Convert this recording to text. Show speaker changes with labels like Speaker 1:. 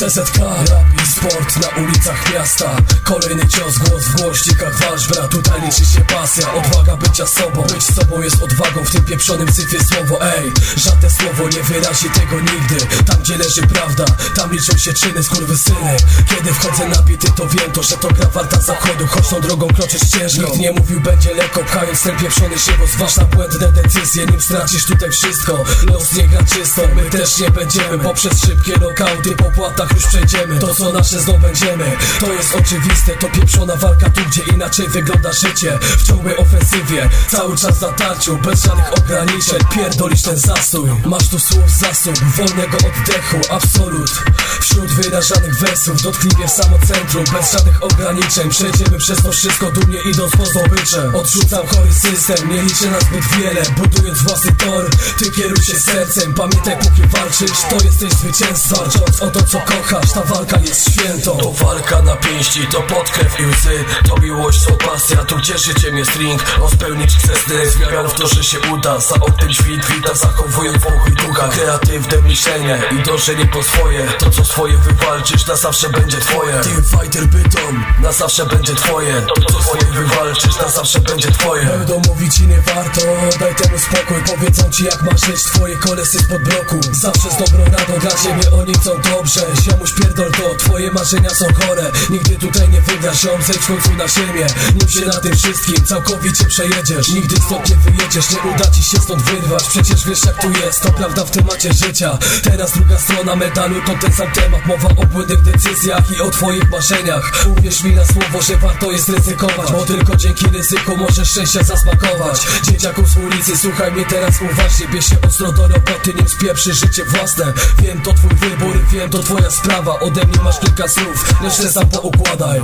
Speaker 1: CZK, rap i sport na ulicach miasta. Kolejny cios, głos w głośnikach wasz brat Tutaj liczy się pasja, odwaga bycia sobą Być sobą jest odwagą. W tym pieprzonym cyfie słowo Ej, żadne słowo nie wyrazi tego nigdy. Tam gdzie leży prawda, tam liczą się czyny skurwysyny. Kiedy wchodzę napity to wiem to, że to gra warta zachodu. Choć tą drogą kroczysz ścieżką. Nikt nie mówił będzie lekko, pchając ten pieprzony siebie Zważ błędne decyzje, nim stracisz tutaj wszystko. Los nie gra czysto, my też nie będziemy. Poprzez szybkie lokauty po płatach już przejdziemy. To co nasze zdobędziemy To jest oczywiste, to pieprzona walka tu gdzie inaczej wygląda życie. W ciągłej ofensywie, cały czas na tarciu Bez żadnych ograniczeń, pierdolisz ten zastój. Masz tu słów zasób, wolnego oddechu, absolut Wśród wyrażanych wersów, dotkliwie w samo centrum Bez żadnych ograniczeń, przejdziemy przez to wszystko Dumnie idąc po zdobycze. Odrzucam chory system, nie liczę na zbyt wiele. Budując własny tor, ty kieruj się sercem. Pamiętaj póki walczysz, to jesteś zwycięzcą. Walcząc o to co kochasz, ta walka jest świętą.
Speaker 2: To walka na pięści, to podkrew i łzy. To miłość, to pasja, tu gdzie życiem jest ring On spełnić chce sny, z w to, że się uda. Za oknem świt wita, zachowuję wąch i długa Kreatywne myślenie i dążenie po swoje. To co swoje wywalczysz, na zawsze będzie twoje. Team fighter bytom, na zawsze będzie twoje. To co swoje wywalczysz, na zawsze będzie twoje.
Speaker 1: Będą mówić i nie warto, daj temu spokój. Powiedzą ci jak masz żyć, twoje kolesy spod bloku. Zawsze z dobrą radą, dla ciebie oni chcą dobrze. Ziomuś pierdol to, twoje marzenia są chore. Nigdy tutaj nie wygrasz, ziom zejdź w końcu na ziemię. Nim się na tym wszystkim całkowicie przejedziesz. Nigdy stąd nie wyjedziesz, nie uda ci się stąd wyrwać. Przecież wiesz jak tu jest, to prawda w temacie życia. Teraz druga strona medalu to ten sam Mowa o błędnych decyzjach i o twoich marzeniach. Uwierz mi na słowo, że warto jest ryzykować Bo tylko dzięki ryzyku możesz szczęścia zasmakować. Dzieciaków z ulicy, słuchaj mnie teraz uważnie Bierz się ostro do roboty, nim spieprzy życie własne. Wiem to twój wybór, wiem to twoja sprawa Ode mnie masz kilka słów, resztę sam poukładaj